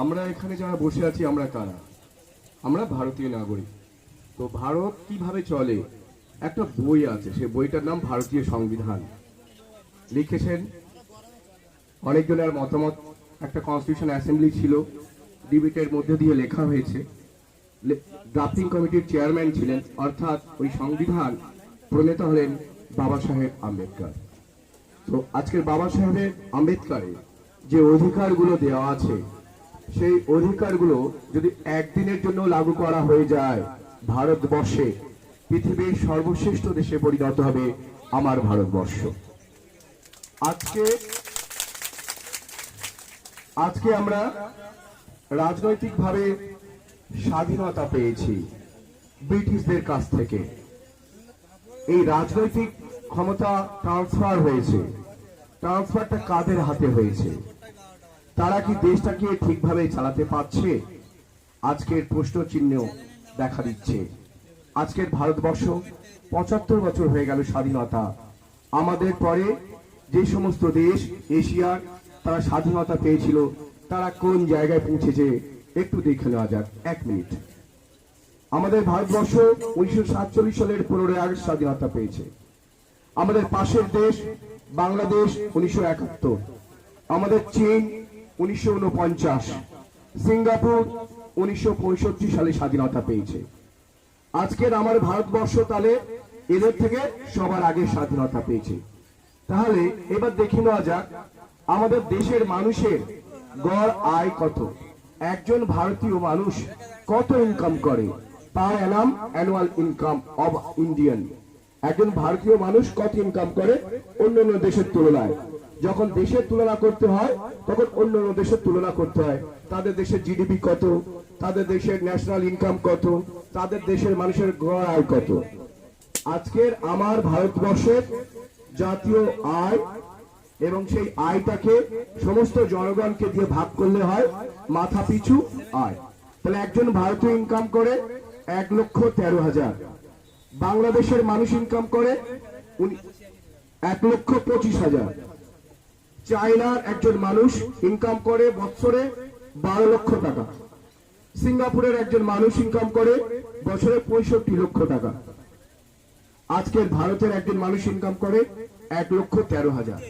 আমরা এখানে যারা বসে আছি, আমরা কারা? আমরা ভারতীয় নাগরিক। তো ভারত কীভাবে চলে? একটা বই আছে, সেই বইটার নাম ভারতীয় সংবিধান। লিখেছেন অনেকজনের মতামত। একটা কনস্টিটিউশন অ্যাসেম্বলি ছিল ডিবেটের মধ্যে দিয়ে লেখা হয়েছে। ড্রাফটিং কমিটির চেয়ারম্যান ছিলেন, অর্থাৎ ওই সংবিধান প্রণেতা হলেন বাবা সাহেব আম্বেদকর। তো আজকের বাবা সাহেবের আম্বেদকরের যে অধিকারগুলো দেওয়া আছে সেই অধিকারগুলো যদি একদিনের জন্য লাগু করা হয়ে যায় ভারতবর্ষে, পৃথিবীর সর্বশ্রেষ্ঠ দেশে পরিণত হবে আমার ভারতবর্ষ। আজকে আজকে আমরা রাজনৈতিকভাবে স্বাধীনতা পেয়েছি ব্রিটিশদের কাছ থেকে। এই রাজনৈতিক ক্ষমতা ট্রান্সফার হয়েছে। ট্রান্সফারটা কাদের হাতে হয়েছে? তারা কি দেশটাকে ঠিকভাবে চালাতে পারছে? আজকের প্রশ্ন চিহ্ন দেখা দিচ্ছে। আজকের ভারতবর্ষ পঁচাত্তর বছর হয়ে গেল স্বাধীনতা। আমাদের পরে যে সমস্ত দেশ এশিয়ার তারা স্বাধীনতা পেয়েছিল, তারা কোন জায়গায় পৌঁছেছে, একটু দেখে নেওয়া যাক। এক মিনিট। আমাদের ভারতবর্ষ উনিশশো সাতচল্লিশ সালের পনেরোই আগস্ট স্বাধীনতা পেয়েছে। আমাদের পাশের দেশ, বাংলাদেশ, উনিশশো একাত্তর। আমাদের চীন উনিশশো উনপঞ্চাশ। সিঙ্গাপুর উনিশশো পঁয়ষট্টি সালে স্বাধীনতা পেয়েছে। আজকের আমার ভারতবর্ষ তাহলে এদের থেকে সবার আগে স্বাধীনতা পেয়েছে। তাহলে এবার দেখে নেওয়া যাক, আমাদের দেশের মানুষের গড় আয় কত? একজন ভারতীয় মানুষ কত ইনকাম করে? Per annum annual income of Indian একজন ভারতীয় মানুষ কত ইনকাম করে? অন্যান্য দেশের তুলনায়। যখন দেশের তুলনা করতে হয়, তখন অন্যান্য দেশের তুলনা করতে হয়। তাদের দেশের জিডিপি কত? তাদের দেশের ন্যাশনাল ইনকাম কত? তাদের দেশের মানুষের গড় আয় কত? আজকের আমার ভারতবর্ষের জাতীয় আয় এবং সেই আয়টাকে সমস্ত জনগণকে দিয়ে ভাগ করলে হয় মাথা পিছু আয়। তাহলে একজন ভারতীয় ইনকাম করে এক লক্ষ তেরো হাজার। বাংলাদেশের মানুষ ইনকাম করে এক লক্ষ পঁচিশ হাজার। চায়নার একজন মানুষ ইনকাম করে বছরে বারো লক্ষ টাকা। সিঙ্গাপুরের একজন মানুষ ইনকাম করে বছরে পঁয়ষট্টি লক্ষ টাকা। আজকের ভারতের একজন মানুষ ইনকাম করে এক লক্ষ তেরো হাজার।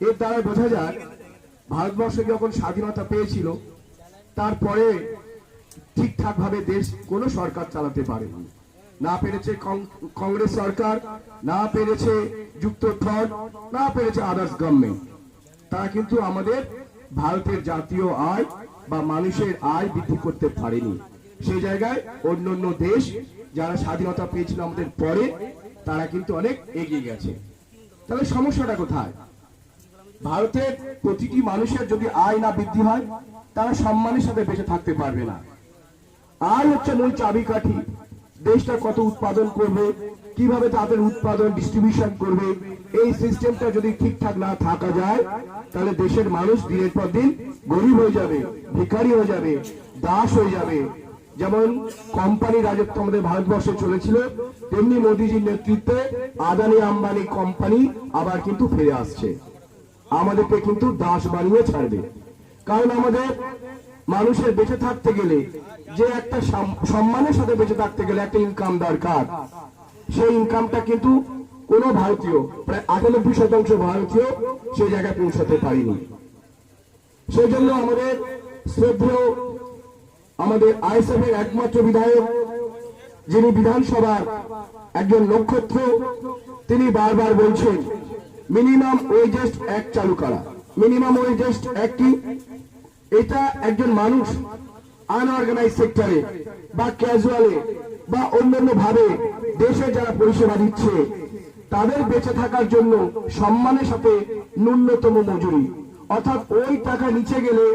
এর দ্বারা বোঝা যায়, ভারতবর্ষ যখন স্বাধীনতা পেয়েছিল, তারপরে ঠিকঠাক ভাবে দেশ কোনো সরকার চালাতে পারেনি। না পেরেছে কংগ্রেস সরকার, না পেরেছে যুক্তফ্রন্ট, না পেরেছে আদার্স গভর্নমেন্ট তারা কিন্তু আমাদের ভারতের জাতীয় আয় বা মানুষের আয় বৃদ্ধি করতে পারেনি। সেই জায়গায় অন্য অন্য দেশ যারা স্বাধীনতা পেয়েছিল আমাদের পরে, তারা কিন্তু অনেক এগিয়ে গেছে। তাহলে সমস্যাটা কোথায়? ভারতের প্রতিটি মানুষের যদি আয় না বৃদ্ধি হয়, তারা সম্মানের সাথে বেঁচে থাকতে পারবে না। আয় হচ্ছে মূল চাবিকাঠি। দেশটা কত উৎপাদন করবে, কীভাবে তাদের উৎপাদন ডিস্ট্রিবিউশন করবে এই সিস্টেমটা যদি ঠিকঠাক না থাকা যায়, তাহলে দেশের মানুষ দিনের পর দিন গরিব হয়ে যাবে, ভিখারি হয়ে যাবে, দাস হয়ে যাবে। যেমন কোম্পানি রাজত্ব আমাদের ভারতবর্ষে চলেছিল, তেমনি মোদীজির নেতৃত্বে আদানি আম্বানি কোম্পানি আবার কিন্তু ফিরে আসছে। আমাদেরকে কিন্তু দাস বানিয়ে ছাড়বে। কারণ আমাদের মানুষের বেঁচে থাকতে গেলে, যে একটা সম্মানের সাথে বেঁচে থাকতে গেলে একটা ইনকাম দরকার। সেই ইনকামটা কিন্তু কোনো ভারতীয়, প্রায় আটানব্বই শতাংশ ভারতীয় সেই জায়গায় পৌঁছাতে পারেনি। সেই জন্য আমাদের শ্রদ্ধেয়, আমাদের আইএসএফ এর একমাত্র বিধায়ক, যিনি বিধানসভার একজন নক্ষত্র, তিনি বারবার বলছেন মিনিমাম ওয়েজেস্ট অ্যাক্ট চালু করা। মিনিমাম ওয়েজেস্ট অ্যাক্ট কি? এটা একজন মানুষ আনঅর্গানাইজ সেক্টরে বা ক্যাজুয়ালে বা অন্যান্য ভাবে দেশে যারা পরিষেবা দিচ্ছে তাদের বেঁচে থাকার জন্য সম্মানের সাথে ন্যূনতম মজুরি। অর্থাৎ ওই টাকা নিচে গেলে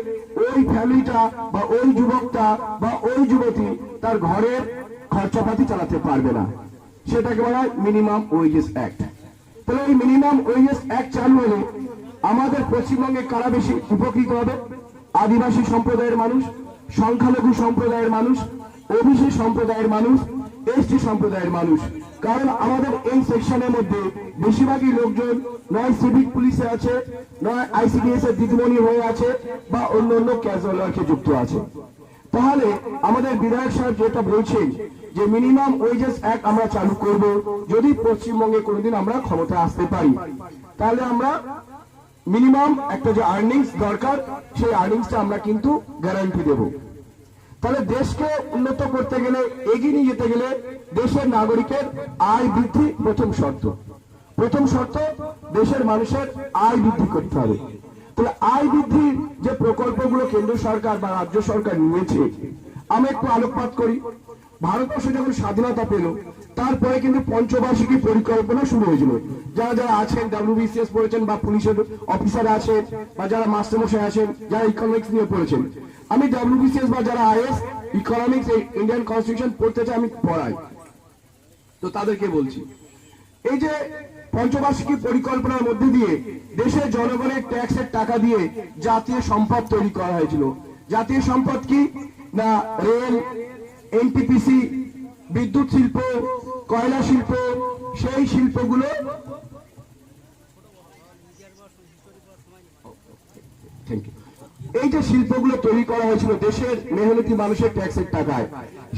ওই ফ্যামিলিটা বা ওই যুবকটা বা ওই যুবতী তার ঘরের খরচাপাতি চালাতে পারবে না। সেটাকে বলা হয় মিনিমাম ওয়েজেস অ্যাক্ট। তাহলে এই মিনিমাম ওয়েজেস অ্যাক্ট চালু হলে আমাদের পশ্চিমবঙ্গে কারা বেশি উপকৃত হবে? আদিবাসী সম্প্রদায়ের মানুষ, সংখ্যালঘু সম্প্রদায়ের মানুষ, ওবিসি সম্প্রদায়ের মানুষ এসটি সম্প্রদায়ের মানুষ। কারণ আমাদের এই সেকশনের মধ্যে বেশিরভাগই লোকজন নয় সিভিক পুলিশে আছে, নয় আইসিডিএস এর দিদিমণি হয়ে আছে বা অন্য অন্য ক্যাজুয়াল ওয়ার্কে যুক্ত আছে। তাহলে আমাদের বিধায়ক সাহেব যেটা বলছেন যে মিনিমাম ওয়েজেস অ্যাক্ট আমরা চালু করব, যদি পশ্চিমবঙ্গে কোনোদিন আমরা ক্ষমতায় আসতে পারি। তাহলে আমরা মিনিমাম একটা যে আর্নিংস দরকার, সেই আর্নিংসটা আমরা কিন্তু গ্যারান্টি দেব। তাহলে দেশকে উন্নত করতে গেলে, এগিয়ে নিয়ে যেতে গেলে দেশের নাগরিকের আয় বৃদ্ধি প্রথম শর্ত। প্রথম শর্ত, দেশের মানুষের আয় বৃদ্ধি করতে হবে। তাহলে আয় বৃদ্ধির যে প্রকল্পগুলো কেন্দ্র সরকার বা রাজ্য সরকার নিয়েছে, আমি একটু আলোকপাত করি। ভারতবর্ষ যখন স্বাধীনতা পেল, তারপরে কিন্তু পঞ্চবার্ষিকী পরিকল্পনা শুরু হয়েছিল। যারা যারা আছেন ডাব্লিউবিসিএস পড়েছেন বা পুলিশের অফিসার আছেন, বা যারা মাস্টারমশাই আছেন, যারা ইকোনমিক্স নিয়ে পড়েছেন আমি ডাব্লিউবিসিএস বা যারা আইএস ইকোনমিক্স ইন্ডিয়ান কনস্টিটিউশন পড়তে চাই, আমি পড়াই। তো তাদেরকে বলছি। এই যে পঞ্চবার্ষিকী পরিকল্পনার মধ্যে দিয়ে দেশের জনগণের ট্যাক্সের টাকা দিয়ে জাতীয় সম্পদ তৈরি করা হয়েছিল। জাতীয় সম্পদ কি? না, রেল এনটিপিসি বিদ্যুৎ শিল্প, কয়লা শিল্প, সেই শিল্পগুলো থ্যাংক you. যে শিল্পগুলো তৈরি করা হয়েছিল, দেশের মেহনতি মানুষের ট্যাক্সের টাকায়,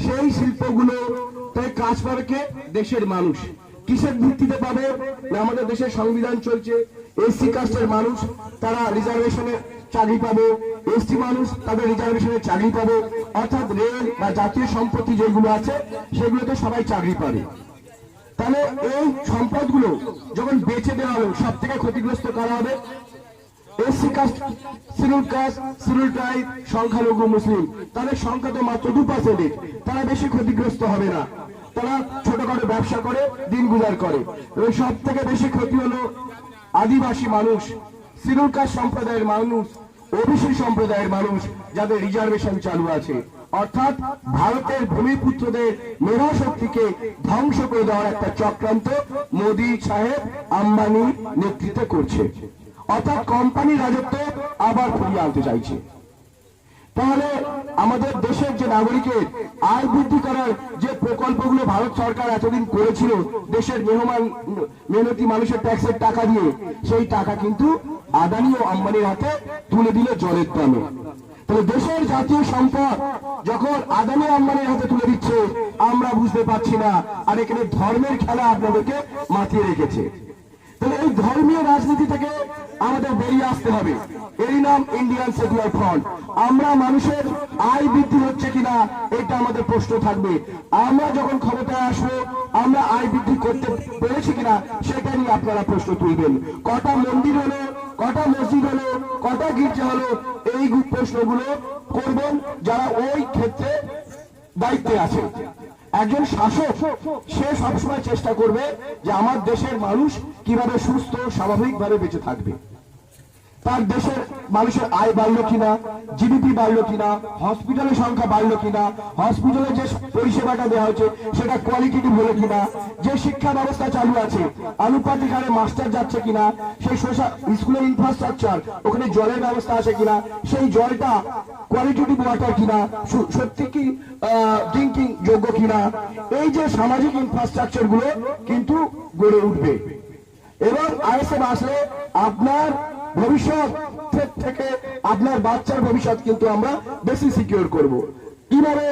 সেই শিল্পগুলো তাই কাজ পাবে কে? দেশের মানুষ। কিসের ভিত্তিতে পাবে? আমাদের দেশের সংবিধান চলছে। এসসি কাস্টের মানুষ, তারা রিজার্ভেশনে চাকরি পাবে। এসটি মানুষ, তাদের রিজার্ভেশনে চাকরি পাবে। অর্থাৎ রেল বা জাতীয় সম্পত্তি যেগুলো আছে, সেগুলোতে সবাই চাকরি পাবে। তাহলে এই সম্পদগুলো যখন বেচে দেওয়া হবে সব থেকে ক্ষতিগ্রস্ত করা হবে? এসসি কাস্ট সিরুল কাস্ট সিরুল ট্রাইব সংখ্যালঘু মুসলিম। তাদের সংখ্যা তো মাত্র দু পার্সেন্টেজ তারা বেশি ক্ষতিগ্রস্ত হবে না। তারা ছোটখাটো ব্যবসা করে, দিন গুজার করে। এবং সব থেকে বেশি ক্ষতি হলো আদিবাসী মানুষ। সিরুল কাস্ট সম্প্রদায়ের মানুষ, ওবিসি সম্প্রদায়ের মানুষ, যাদের রিজার্ভেশন চালু আছে। অর্থাৎ ভারতের ভূমিপুত্রদের মেধা শক্তিকে ধ্বংস করে দেওয়ার একটা চক্রান্ত মোদী সাহেব আম্বানি নেতৃত্বে করছে। অর্থাৎ কোম্পানি রাজত্ব আবার ফিরিয়ে আনতে চাইছে। তাহলে আমাদের দেশের যে নাগরিকের আয় বৃদ্ধি করার যে প্রকল্পগুলো ভারত সরকার এতদিন করেছিল, দেশের মেহমান, মেহনতি মানুষের ট্যাক্সের টাকা দিয়ে, সেই টাকা কিন্তু আদানি ও আম্বানির হাতে তুলে দিল জলের দামে তাহলে দেশের জাতীয় সম্পদ যখন আদানি আম্বানির হাতে তুলে দিচ্ছে, আমরা বুঝতে পারছি না, আর এখানে ধর্মের খেলা আপনাদেরকে মাতিয়ে রেখেছে। তাহলে এই ধর্মীয় রাজনীতি থেকে আমাদের বেরিয়ে আসতে হবে। এরই নাম ইন্ডিয়ান সেকুলার ফ্রন্ট আমরা মানুষের আয় বৃদ্ধি হচ্ছে কিনা, এটা আমাদের প্রশ্ন থাকবে। আমরা যখন ক্ষমতায় আসব, আমরা আয় বৃদ্ধি করতে পেরেছি কিনা, সেটা নিয়ে আপনারা প্রশ্ন তুলবেন। কটা মন্দির হলো, কটা মসজিদ হলো, কটা গির্জা হলো, এই প্রশ্নগুলো করবেন যারা ওই ক্ষেত্রে দায়িত্বে আছে। একজন শাসক, সে সবসময় চেষ্টা করবে যে আমার দেশের মানুষ কীভাবে সুস্থ, স্বাভাবিকভাবে বেঁচে থাকবে। তার দেশের মানুষের আয় বাড়লো কিনা জিডিপি বাড়লো কিনা হসপিটালের সংখ্যা বাড়লো কিনা হসপিটালে যে পরিষেবাটা দেওয়া হচ্ছে সেটা কোয়ালিটিটিভ হলো কিনা, যে শিক্ষা ব্যবস্থা চালু আছে আনুপাতিক হারে মাস্টার যাচ্ছে কিনা, সেই স্কুলের ইনফ্রাস্ট্রাকচার ওখানে জলের ব্যবস্থা আছে কিনা, সেই জলটা কোয়ালিটিটিভ ওয়াটার কিনা সত্যি কি ড্রিঙ্কিং যোগ্য কিনা, এই যে সামাজিক ইনফ্রাস্ট্রাকচারগুলো কিন্তু গড়ে উঠবে। এবং আইএসএফ আসলে আপনার ভবিষ্যৎ থেকে আপনার বাচ্চার ভবিষ্যৎ কিন্তু আমরা বেশি সিকিউর করব। কীভাবে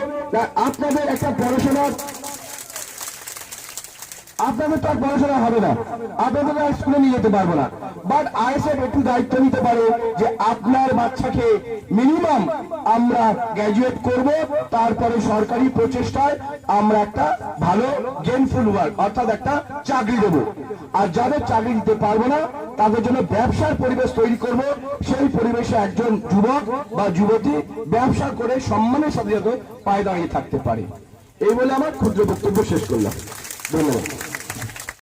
আপনাদের একটা পড়াশোনার, আপনাদের তো আর পড়াশোনা হবে না। আপনাদের আর স্কুলে নিয়ে যেতে পারব না। বাট আইএসএফ একটু দায়িত্ব নিতে পারে যে আপনার বাচ্চাকে মিনিমাম আমরা গ্র্যাজুয়েট করব, তারপরে সরকারি প্রচেষ্টায় আমরা একটা ভালো গেমফুল ওয়ার্ক অর্থাৎ একটা চাকরি দেবো। আর যাদের চাকরি দিতে পারব না, তাদের জন্য ব্যবসার পরিবেশ তৈরি করব। সেই পরিবেশে একজন যুবক বা যুবতী ব্যবসা করে সম্মানের সাথে যাতে পায়ে দাঁড়িয়ে থাকতে পারে। এই বলে আমার ক্ষুদ্র বক্তব্য শেষ করলাম। ধন্যবাদ।